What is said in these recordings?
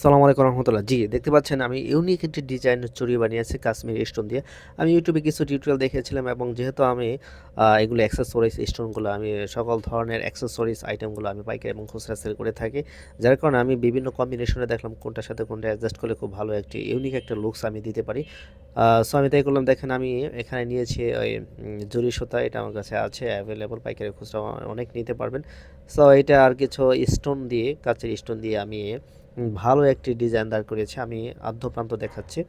সালামু আলাইকুম রহমতুল্লাহ। জি, দেখতে পাচ্ছেন আমি ইউনিক একটি ডিজাইনের চুড়ি বানিয়েছি, কাশ্মীর স্টোন দিয়ে। আমি ইউটিউবে কিছু টিউটোরিয়াল দেখেছিলাম এবং যেহেতু আমি এগুলো অ্যাক্সেসরিজ স্টোনগুলো আমি সকল ধরনের অ্যাক্সেসরিজ আইটেমগুলো আমি পাইকারি এবং খুচরা সেল করে থাকি। যার কারণে আমি বিভিন্ন কম্বিনেশনে দেখলাম কোনটার সাথে কোনটা অ্যাডজাস্ট করলে খুব ভালো একটি ইউনিক একটা লুকস আমি দিতে পারি। সো আমি তাই করলাম, দেখেন আমি এখানে নিয়েছি ওই জরি সুতা, এটা আমার কাছে আছে অ্যাভেলেবল পাইকারি খুচরা অনেক নিতে পারবেন। সো এটা আর কিছু স্টোন দিয়ে, কাচের স্টোন দিয়ে আমি ভালো একটি ডিজাইন দাঁড় করিয়েছে আমি আদ্য প্রান্ত দেখাচ্ছি।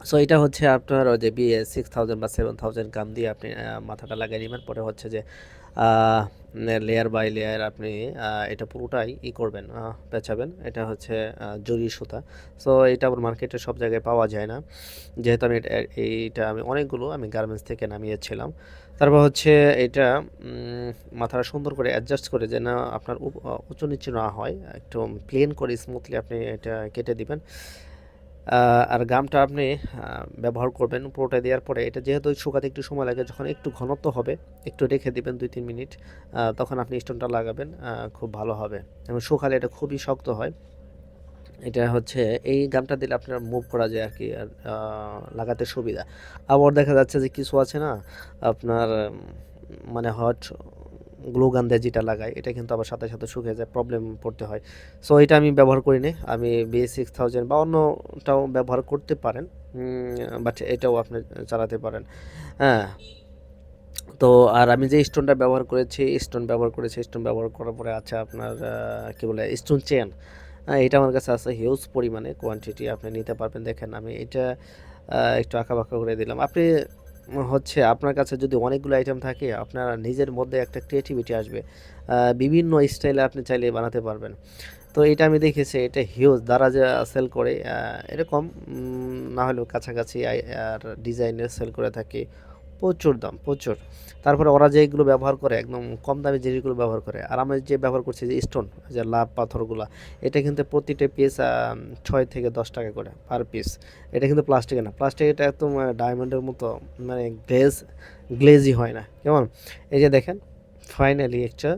সো এটা হচ্ছে আপনার ওই যে বিএ সিক্স থাউজেন্ড বা সেভেন থাউজেন্ড কাম দিয়ে আপনি মাথাটা লাগিয়ে নেবেন। পরে হচ্ছে যে লেয়ার বাই লেয়ার আপনি এটা পুরোটাই ই করবেন আহ, পেঁচাবেন। এটা হচ্ছে জরি সুতা। সো এটা আবার মার্কেটে সব জায়গায় পাওয়া যায় না। যেহেতু আমি এইটা আমি অনেকগুলো আমি গার্মেন্টস থেকে নামিয়েছিলাম। তারপর হচ্ছে এটা মাথাটা সুন্দর করে অ্যাডজাস্ট করে যেন আপনার উঁচু নিচু না হয়। একটু প্লেন করে স্মুথলি আপনি এটা কেটে দিবেন। আর গামটা আপনি ব্যবহার করবেন পুরোটা দেওয়ার পরে। এটা যেহেতু শুকাতে একটু সময় লাগে, যখন একটু ঘনত্ব হবে, একটু রেখে দিবেন দুই তিন মিনিট তখন আপনি স্টোনটা লাগাবেন খুব ভালো হবে। এবং শুকালে এটা খুবই শক্ত হয়। এটা হচ্ছে, এই গামটা দিলে আপনার মুভ করা যায় আর কি, আর লাগাতে সুবিধা। আবার দেখা যাচ্ছে যে কিছু আছে না, আপনার মানে হট গ্লো গান দিয়ে যেটা লাগায়, এটা কিন্তু আবার সাথে সাথে শুকিয়ে যায় প্রবলেম পড়তে হয়। সো এটা আমি ব্যবহার করি না আমি বি সিক্স থাউজেন্ড বা অন্যটাও ব্যবহার করতে পারেন বাট এটাও আপনি চালাতে পারেন। হ্যাঁ তো আর আমি যে স্টোনটা ব্যবহার করেছি স্টোন ব্যবহার করেছি স্টোন ব্যবহার করার পরে আছে আপনার কি বলে স্টোন চেন এটা আমার কাছে আছে হিউজ পরিমাণে কোয়ান্টিটি আপনি নিতে পারবেন। দেখেন, আমি এটা একটু আঁকা বাঁকা করে দিলাম। আপনি হচ্ছে আপনার কাছে যদি অনেকগুলো আইটেম থাকে, আপনার নিজের মধ্যে একটা ক্রিয়েটিভিটি আসবে। বিভিন্ন স্টাইলে আপনি চাইলে বানাতে পারবেন। তো এটা আমি দেখেছি, এটা হিউজ দ্বারা যে সেল করে এরকম না হলেও কাছাকাছি আর ডিজাইনের সেল করে থাকে প্রচুর দাম, প্রচুর। তারপরে ওরা যেগুলো ব্যবহার করে, একদম কম দামে জিনিসগুলো ব্যবহার করে, আর আমি যে ব্যবহার করছি যে স্টোন যে লাভ পাথরগুলো, এটা কিন্তু প্রতিটা পিস ছয় থেকে দশ টাকা করে পার পিস এটা কিন্তু প্লাস্টিকের না প্লাস্টিক এটা একদম ডায়মন্ডের মতো মানে গ্লেজ গ্লেজই হয় না। কেমন? এই যে দেখেন ফাইনালি একটা